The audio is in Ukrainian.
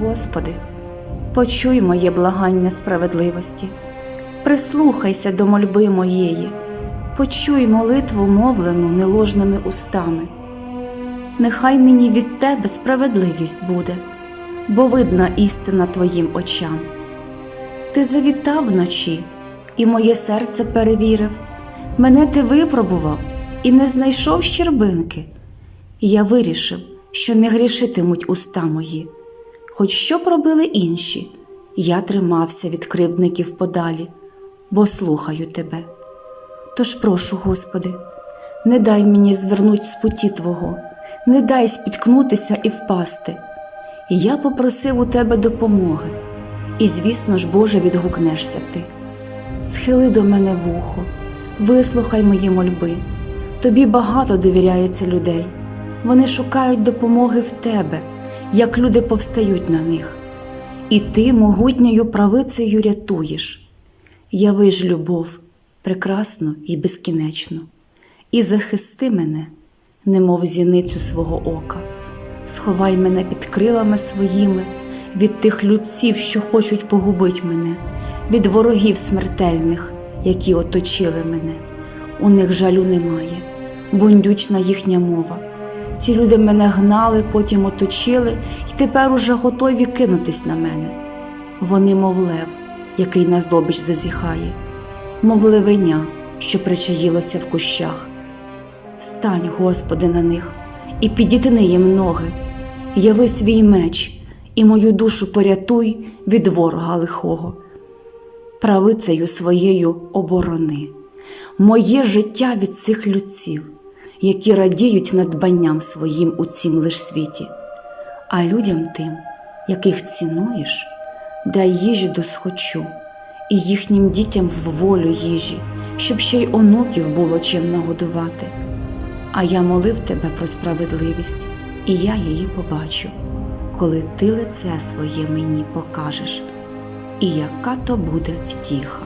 Господи, почуй моє благання справедливості, прислухайся до мольби моєї, почуй молитву мовлену неложними устами. Нехай мені від Тебе справедливість буде, бо видна істина Твоїм очам. Ти завітав вночі, і моє серце перевірив, мене ти випробував і не знайшов щербинки. Я вирішив, що не грішитимуть уста мої. Хоч що б робили інші, я тримався від кривдників подалі, бо слухаю тебе. Тож прошу, Господи, не дай мені звернуть з путі Твого, не дай спіткнутися і впасти. І я попросив у тебе допомоги, і, звісно ж, Боже, відгукнешся ти. Схили до мене вухо, вислухай мої мольби. Тобі багато довіряється людей. Вони шукають допомоги в тебе, як люди повстають на них. І ти могутньою правицею рятуєш. Яви ж любов, прекрасну і безкінечну, і захисти мене, немов зіницю свого ока, сховай мене під крилами своїми від тих людців, що хочуть погубить мене, від ворогів смертельних, які оточили мене. У них жалю немає, бундючна їхня мова. Ці люди мене гнали, потім оточили і тепер уже готові кинутись на мене. Вони, мов лев, який на здобич зазіхає, мов левеня, що причаїлося в кущах. Встань, Господи, на них і підітни їм ноги, яви свій меч і мою душу порятуй від ворога лихого. Правицею своєю оборони, моє життя від цих людців, які радіють надбанням своїм у цім лиш світі, а людям тим, яких цінуєш, дай їжі досхочу, і їхнім дітям в волю їжі, щоб ще й онуків було чим нагодувати. А я молив тебе про справедливість, і я її побачу, коли ти лице своє мені покажеш, і яка то буде втіха.